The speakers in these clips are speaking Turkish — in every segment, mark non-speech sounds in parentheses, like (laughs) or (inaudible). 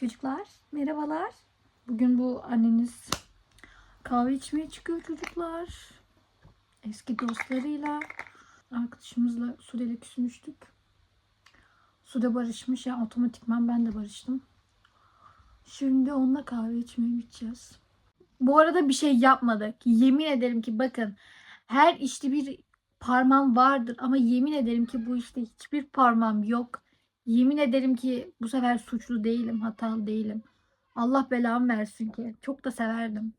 Çocuklar merhabalar. Bugün bu anneniz kahve içmeye çıkıyor çocuklar. Eski dostlarıyla arkadaşımızla Sude'yle küsmüştük. Sude barışmış ya otomatikman ben de barıştım. Şimdi onunla kahve içmeye gideceğiz. Bu arada bir şey yapmadık. Yemin ederim ki bakın her işte bir parmağım vardır ama yemin ederim ki bu işte hiçbir parmağım yok. Yemin ederim ki bu sefer suçlu değilim, hatalı değilim. Allah belamı versin ki. Çok da severdim.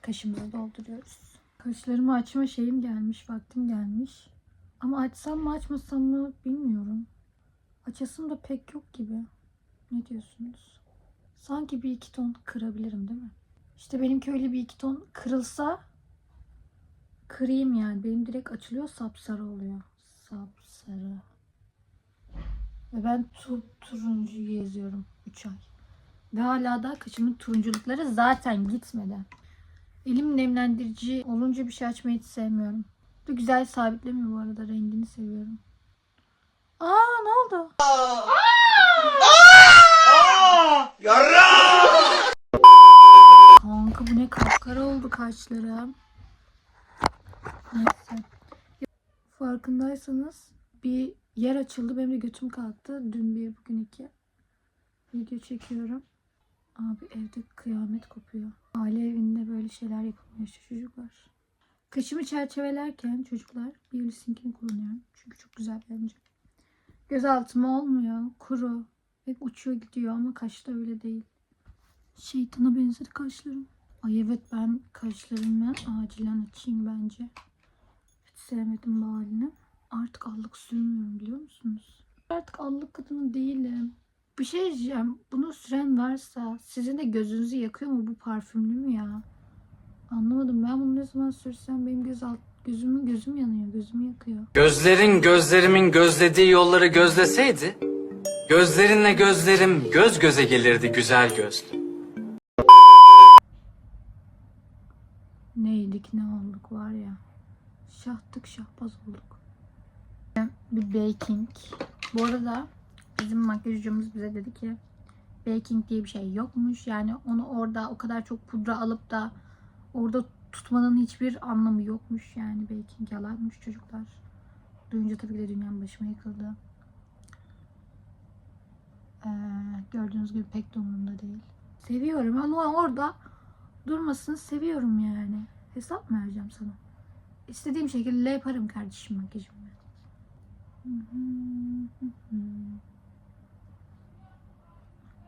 Kaşımızı dolduruyoruz. Kaşlarımı açma şeyim gelmiş, vaktim gelmiş. Ama açsam mı açmasam mı bilmiyorum. Açasım da pek yok gibi. Ne diyorsunuz? Sanki bir iki ton kırabilirim değil mi? İşte benimki öyle bir iki ton kırılsa kırayım yani. Benim direkt açılıyor sapsarı oluyor. Sapsarı. Ve ben tu turuncu geziyorum 3 ay. Ve hala da kaşımın turunculukları zaten gitmedi. Elim nemlendirici olunca bir şey açmayı hiç sevmiyorum. Bu güzel sabitlemiyor bu arada rengini seviyorum. Aa ne oldu? Kanka bu ne kapkara oldu kaşlarım. Neyse. Farkındaysanız bir yer açıldı. Benim de götüm kalktı. Dün bir, bugün iki. Video çekiyorum. Abi evde kıyamet kopuyor. Aile evinde böyle şeyler yapılmıyor işte çocuklar. Kaşımı çerçevelerken çocuklar Biolis'inkini kullanıyorum. Çünkü çok güzel bence. Göz altıma olmuyor. Kuru. Hep uçuyor gidiyor ama kaşta öyle değil. Şeytana benzedi kaşlarım. Ay evet ben kaşlarımı acilen açayım bence. Hiç sevmedim bu halini. Artık allık sürmüyorum biliyor musunuz? Artık allık kadını değilim. Bir şey diyeceğim. Bunu süren varsa sizin de gözünüzü yakıyor mu bu parfümlü mü ya? Anlamadım. Ben bunu ne zaman sürsem benim göz alt, gözümün gözüm yanıyor. Gözümü yakıyor. Gözlerin gözlerimin gözlediği yolları gözleseydi, gözlerinle gözlerim göz göze gelirdi güzel gözlü. Neydik ne olduk var ya. Şahtık şahbaz olduk. Bir baking. Bu arada bizim makyaj hocamız bize dedi ki baking diye bir şey yokmuş. Yani onu orada o kadar çok pudra alıp da orada tutmanın hiçbir anlamı yokmuş. Yani baking yalanmış çocuklar. Duyunca tabii ki de dünyanın başıma yıkıldı. Ee, gördüğünüz gibi pek de umurumda değil. Seviyorum ama orada durmasını seviyorum yani. Hesap mı vereceğim sana? İstediğim şekilde yaparım kardeşim makyajımı.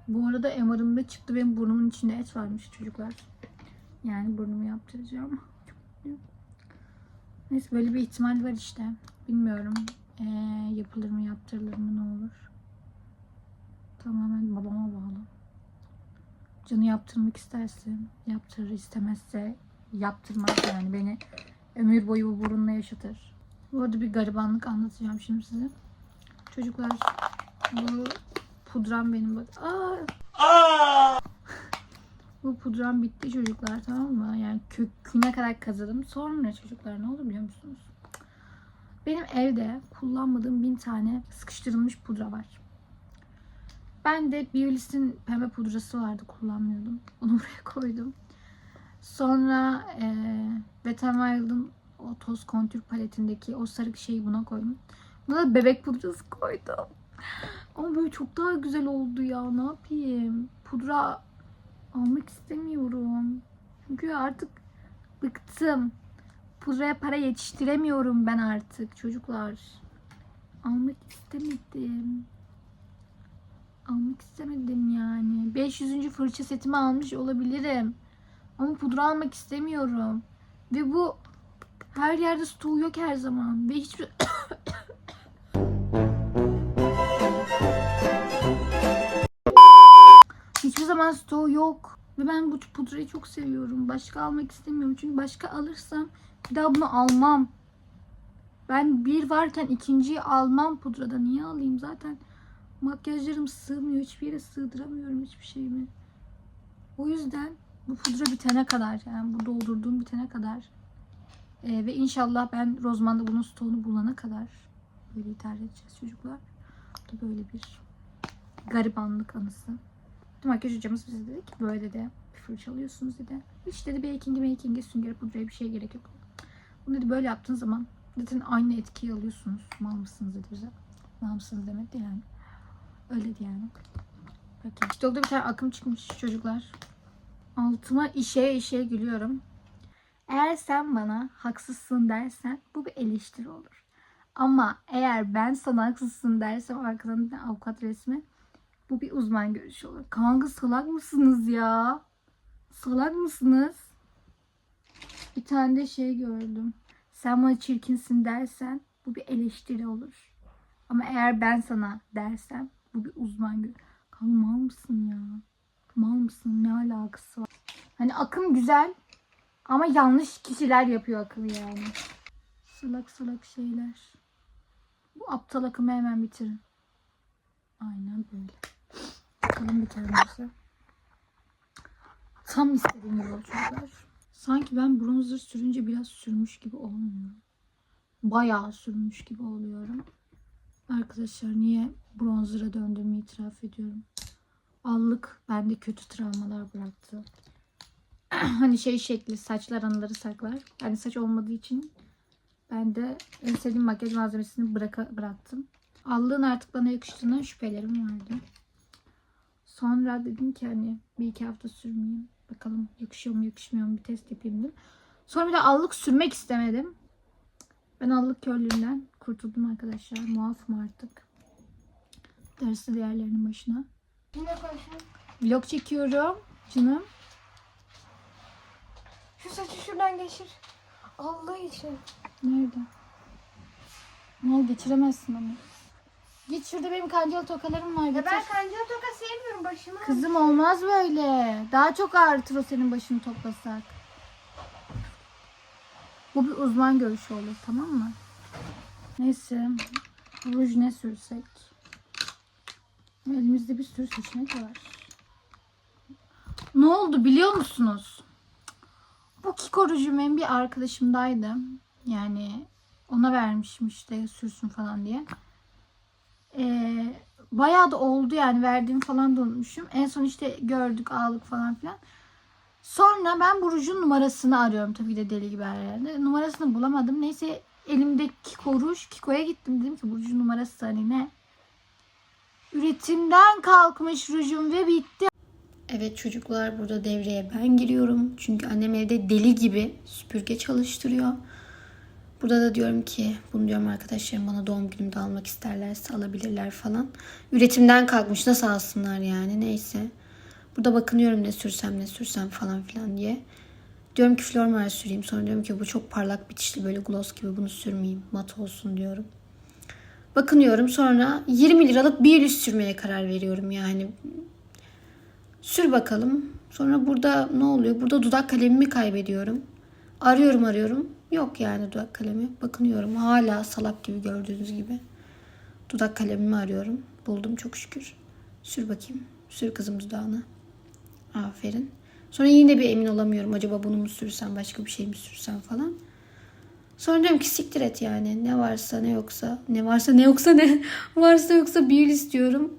Bu arada MR'ımda çıktı benim burnumun içinde et varmış çocuklar. Yani burnumu yaptıracağım. Neyse böyle bir ihtimal var işte. Bilmiyorum ee, yapılır mı yaptırılır mı ne olur. Tamamen babama bağlı. Canı yaptırmak isterse yaptırır istemezse yaptırmaz yani beni ömür boyu bu burunla yaşatır. Bu arada bir garibanlık anlatacağım şimdi size. Çocuklar bu pudram benim bak. Aa! bu pudram bitti çocuklar tamam mı? Yani köküne kadar kazıdım. Sonra çocuklar ne oldu biliyor musunuz? Benim evde kullanmadığım bin tane sıkıştırılmış pudra var. Ben de Biolis'in pembe pudrası vardı kullanmıyordum. Onu (laughs) buraya koydum. Sonra e, Wet n Wild'ın o toz kontür paletindeki o sarı şeyi buna koydum. Buna da bebek pudrası koydum. Ama böyle çok daha güzel oldu ya. Ne yapayım? Pudra almak istemiyorum. Çünkü artık bıktım. Pudraya para yetiştiremiyorum ben artık çocuklar. Almak istemedim. Almak istemedim yani. 500. fırça setimi almış olabilirim. Ama pudra almak istemiyorum. Ve bu her yerde stoğu yok her zaman. Ve hiçbir... hiçbir zaman stoğu yok. Ve ben bu pudrayı çok seviyorum. Başka almak istemiyorum. Çünkü başka alırsam bir daha bunu almam. Ben bir varken ikinciyi almam pudrada. Niye alayım zaten? Makyajlarım sığmıyor. Hiçbir yere sığdıramıyorum hiçbir şeyimi. O yüzden bu pudra bitene kadar yani bu doldurduğum bitene kadar e, ve inşallah ben Rozman'da bunun stoğunu bulana kadar böyle idare edeceğiz çocuklar. Bu da böyle bir garibanlık anısı. Makyaj hocamız bize dedi ki böyle dedi fırçalıyorsunuz dedi. Hiç dedi bakingi makingi sünger pudraya bir şey gerek yok. Bunu dedi böyle yaptığın zaman zaten aynı etkiyi alıyorsunuz. Mal mısınız dedi bize. Mal mısınız demedi yani. Öyle dedi yani. Peki. TikTok'ta bir tane akım çıkmış çocuklar. Altıma işe işe gülüyorum. Eğer sen bana haksızsın dersen bu bir eleştiri olur. Ama eğer ben sana haksızsın dersem arkadan avukat resmi bu bir uzman görüşü olur. Kanka salak mısınız ya? Salak mısınız? Bir tane de şey gördüm. Sen bana çirkinsin dersen bu bir eleştiri olur. Ama eğer ben sana dersem bu bir uzman görüşü. Kanka mal mısın ya? Mal mısın? Ne alakası var? Hani akım güzel ama yanlış kişiler yapıyor akımı yani. Salak salak şeyler. Bu aptal akımı hemen bitirin. Aynen böyle. Bakalım bitirdiyse. Tam istediğim gibi çocuklar. Sanki ben bronzer sürünce biraz sürmüş gibi olmuyorum. Bayağı sürmüş gibi oluyorum. Arkadaşlar niye bronzer'a döndüğümü itiraf ediyorum. Allık bende kötü travmalar bıraktı. (clears throat) hani şey şekli saçlar anıları saklar. Yani saç olmadığı için ben de en sevdiğim makyaj malzemesini bıraka, bıraktım. Allığın artık bana yakıştığından şüphelerim vardı. Sonra dedim ki hani bir iki hafta sürmeyeyim. Bakalım yakışıyor mu yakışmıyor mu bir test yapayım dedim. Sonra bir de allık sürmek istemedim. Ben allık körlüğünden kurtuldum arkadaşlar. Muafım artık. Dersi diğerlerinin başına. Vlog çekiyorum canım. Şu saçı şuradan geçir. Allah için. Nerede? Mal geçiremezsin onu. Git şurada benim kancalı tokalarım var. Ya Getir. ben kancalı toka sevmiyorum başıma. Kızım olmaz böyle. Daha çok ağrıtır o senin başını toplasak. Bu bir uzman görüşü olur tamam mı? Neyse. Ruj ne sürsek? Elimizde bir sürü seçenek var. Ne oldu biliyor musunuz? Bu Kiko ruju benim bir arkadaşımdaydı. Yani ona vermişim işte sürsün falan diye. Ee, bayağı da oldu yani verdiğim falan da unutmuşum. En son işte gördük aldık falan filan. Sonra ben bu rujun numarasını arıyorum tabii de deli gibi her. Numarasını bulamadım. Neyse elimde Kiko. Kiko'ya gittim dedim ki bu rujun numarası hani ne? Üretimden kalkmış rujum ve bitti. Evet çocuklar burada devreye ben giriyorum. Çünkü annem evde deli gibi süpürge çalıştırıyor. Burada da diyorum ki bunu diyorum arkadaşlarım bana doğum günümde almak isterlerse alabilirler falan. Üretimden kalkmış nasıl alsınlar yani neyse. Burada bakınıyorum ne sürsem ne sürsem falan filan diye. Diyorum ki Flormar süreyim. Sonra diyorum ki bu çok parlak bitişli böyle gloss gibi bunu sürmeyeyim. Mat olsun diyorum. Bakınıyorum sonra 20 liralık bir yüz sürmeye karar veriyorum yani. Sür bakalım. Sonra burada ne oluyor? Burada dudak kalemimi kaybediyorum. Arıyorum arıyorum. Yok yani dudak kalemi. Bakınıyorum hala salak gibi gördüğünüz gibi. Dudak kalemimi arıyorum. Buldum çok şükür. Sür bakayım. Sür kızım dudağını. Aferin. Sonra yine bir emin olamıyorum. Acaba bunu mu sürsem başka bir şey mi sürsem falan. Sonra diyorum ki siktir et yani. Ne varsa ne yoksa. Ne varsa ne yoksa ne. (laughs) varsa yoksa bir istiyorum.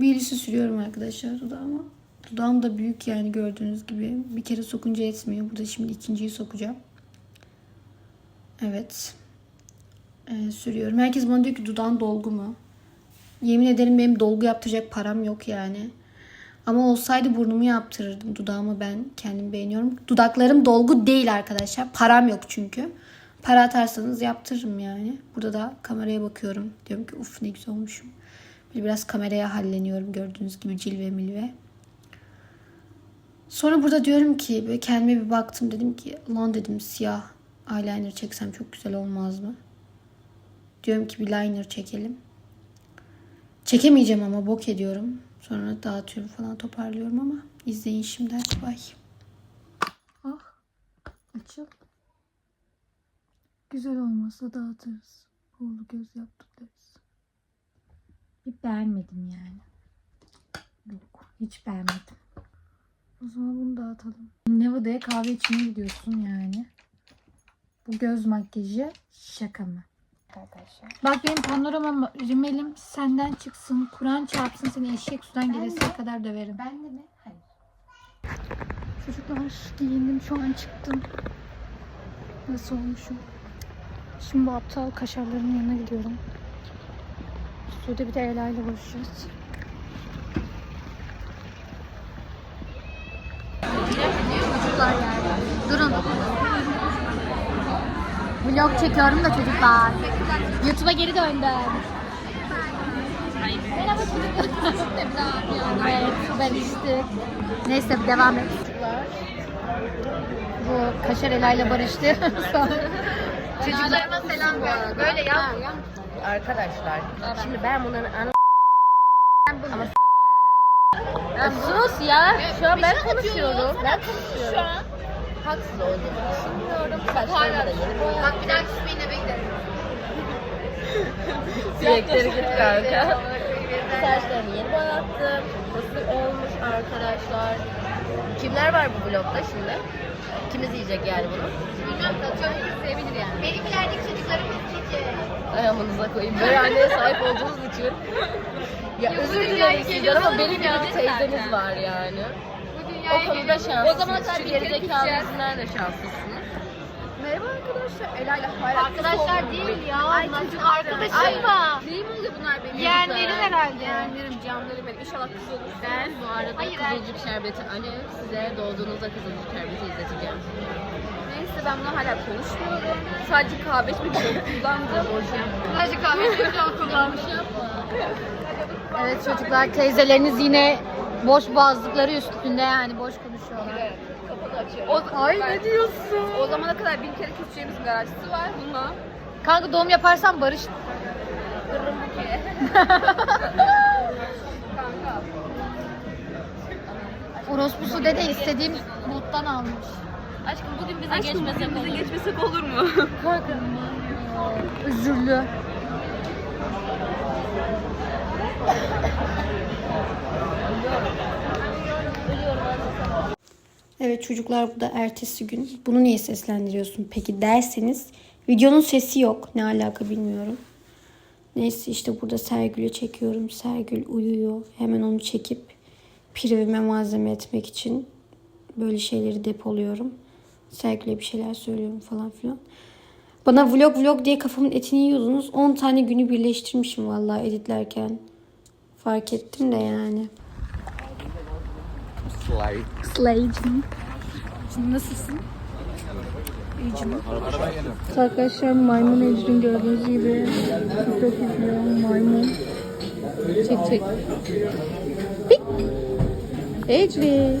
Bir sürüyorum arkadaşlar dudağıma. Dudağım da büyük yani gördüğünüz gibi. Bir kere sokunca yetmiyor. Burada şimdi ikinciyi sokacağım. Evet. Ee, sürüyorum. Herkes bana diyor ki dudağın dolgu mu? Yemin ederim benim dolgu yaptıracak param yok yani. Ama olsaydı burnumu yaptırırdım. Dudağımı ben kendim beğeniyorum. Dudaklarım dolgu değil arkadaşlar. Param yok çünkü. Para atarsanız yaptırırım yani. Burada da kameraya bakıyorum. Diyorum ki uf ne güzel olmuşum. Biraz kameraya halleniyorum gördüğünüz gibi cilve milve. Sonra burada diyorum ki böyle kendime bir baktım dedim ki lan dedim siyah eyeliner çeksem çok güzel olmaz mı? Diyorum ki bir liner çekelim. Çekemeyeceğim ama bok ediyorum. Sonra dağıtıyorum falan toparlıyorum ama izleyin şimdi hadi bay. Ah açıl. Güzel olmasa dağıtırız. Buğulu göz yaptık deriz. Bir beğenmedim yani. Yok hiç beğenmedim. O zaman bunu dağıtalım. Nevada'ya kahve içmeye gidiyorsun yani. Bu göz makyajı şaka mı? Arkadaşlar. Bak benim panorama rimelim senden çıksın. Kur'an çarpsın seni eşek sudan gelesiye kadar döverim. Ben de mi? Hayır. Çocuklar giyindim şu an çıktım. Nasıl olmuşum? Şimdi bu aptal kaşarların yanına gidiyorum. Sude bir de Ela ile buluşacağız. Çocuklar yani. Durun. Vlog çekiyorum da çocuklar. YouTube'a geri döndüm. Merhaba çocuklar. evet, barıştık. Neyse devam et. Bu kaşar Ela ile barıştı. (laughs) Çocuklarıma selam ver. Böyle yap. Arkadaşlar şimdi ben bunların ana ama Ben sus ya. Şu an ben konuşuyorum. Ben konuşuyorum. Şu an haksız olduğumu düşünmüyorum. Saçlarımı da yeni boyadım. Bak bir daha küsmeyin eve gidelim. (laughs) Direkleri git kanka. Saçlarımı yeni boyattım. Nasıl olmuş arkadaşlar? Kimler var bu vlogda şimdi? Kim izleyecek yani bunu? Bilmiyorum da çocuk izleyebilir yani. Benim ilerideki çocuklarım izleyecek. Ayağımınıza koyayım. Böyle anneye sahip olduğunuz için. Ya özür dilerim sizden ama benim gibi bir teyzeniz var yani. O konuda şanslısınız. O kadar bir gerizekalısından da şanslısınız. Arkadaşlar. Ela ile hala Arkadaşlar değil ya. Ay çocuk arkadaşım mı? Neyim oluyor bunlar benim? Yeğenlerin herhalde. Yeğenlerim, canlarım benim. İnşallah kız olur. Ben bu arada Hayır, Kızılcık Şerbeti Alev size doğduğunuzda Kızılcık Şerbeti izleteceğim. Neyse ben bunu hala konuşmuyorum. Sadece kahve içmek için (laughs) kullandım. Sadece kahve çok (laughs) kullanmış. Evet çocuklar teyzeleriniz yine boş boğazlıkları üstünde yani boş konuşuyorlar. O, Ay ne diyorsun? O zamana kadar bin kere küseceğimizin garantisi var bununla. Kanka doğum yaparsan barış. Kırırım bu ki. (laughs) Orospusu dede istediğim bottan almış. Aşkım bugün bize geçmesek bize geçmesek olur mu? Özürlü. Evet çocuklar bu da ertesi gün. Bunu niye seslendiriyorsun peki derseniz videonun sesi yok. Ne alaka bilmiyorum. Neyse işte burada Sergül'ü çekiyorum. Sergül uyuyor. Hemen onu çekip privime malzeme etmek için böyle şeyleri depoluyorum. Sergül'e bir şeyler söylüyorum falan filan. Bana vlog vlog diye kafamın etini yiyordunuz. 10 tane günü birleştirmişim vallahi editlerken. Fark ettim de yani. Slaycım. Şimdi nasılsın? İyicim. Arkadaşlar maymun Ecrin gördüğünüz gibi TikTok izliyor maymun. Çek çek. Pik. Ecrin.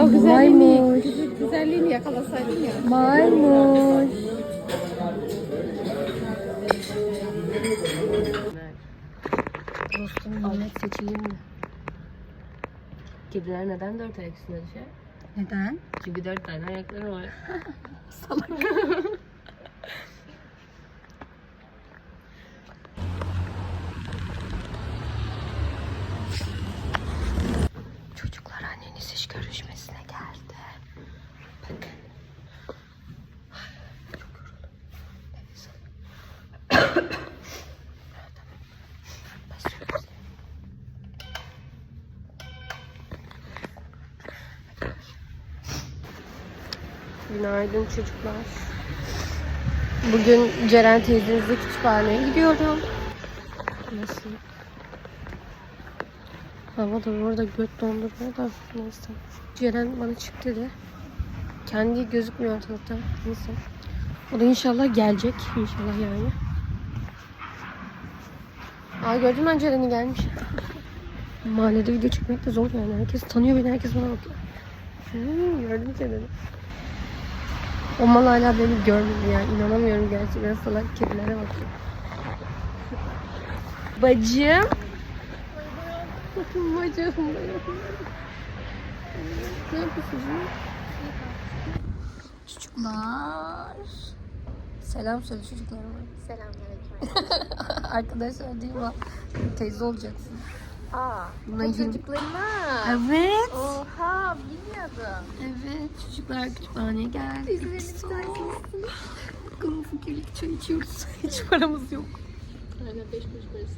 O güzelliğini, güzelliğini yakalasaydın ya. Maymuş. Dostum millet seçilir mi? Kediler neden dört ayak üstüne düşer? Neden? Çünkü dört tane ayakları var. (laughs) Çocuklar anneniz iş görüşmesine geldi. Bakın. Çok yoruldum. Nefes alayım. Basıyoruz. Günaydın çocuklar. Bugün Ceren teyzenizle kütüphaneye gidiyorum. Nasıl? Hava da orada göt donduruyor da neyse. Ceren bana çık dedi. Kendi gözükmüyor ortalıkta. Neyse. O da inşallah gelecek. İnşallah yani. Aa gördüm ben Ceren'i gelmiş. Mahallede video çekmek de zor yani. Herkes tanıyor beni. Herkes bana bakıyor. Hmm, gördüm Ceren'i. O mal hala beni görmedi ya. İnanamıyorum gerçekten salak kedilere bakıyor. Bacım. Bacım. Ne yapıyorsun? Çocuklar. Selam söyle çocuklara. Selamünaleyküm. (laughs) Arkadaşlar değil mi? Teyze olacaksın. Aa. Buna yirmi- Çocuklarına. Evet. Oha bilmiyordum. Evet çocuklar kütüphaneye geldik. bakalım fakirlik çay içiyoruz. (laughs) Hiç paramız yok. Aynen 5 kuruş parasız.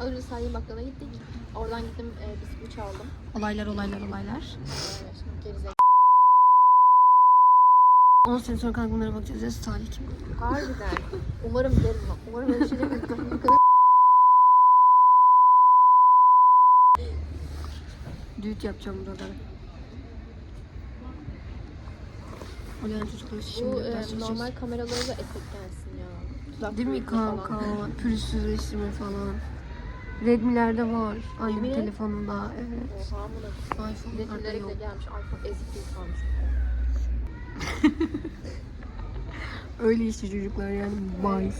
Az önce sahil bakkalına gittik. Oradan gittim e, bisküvi çaldım. Olaylar olaylar olaylar. Şimdi gerizekalı. 10 sene sonra kanka bunlara bakacağız. Ya Salih kim? Harbiden. Umarım derim. Umarım öyle şeyler yok. (laughs) Düğüt yapacağım buralara. Olan çocuklar şimdi Bu e, çalışacağız. normal kameralara da efekt gelsin ya. Değil mi büyütme falan. kanka? Pürüzsüzleştirme falan. Redmi'lerde var. Annemin Redmi? telefonunda. Evet. Oha amına. iPhone'larda yok. gelmiş. iPhone ezik değil kalmış. (laughs) Öyle işte çocuklar yani. Bye.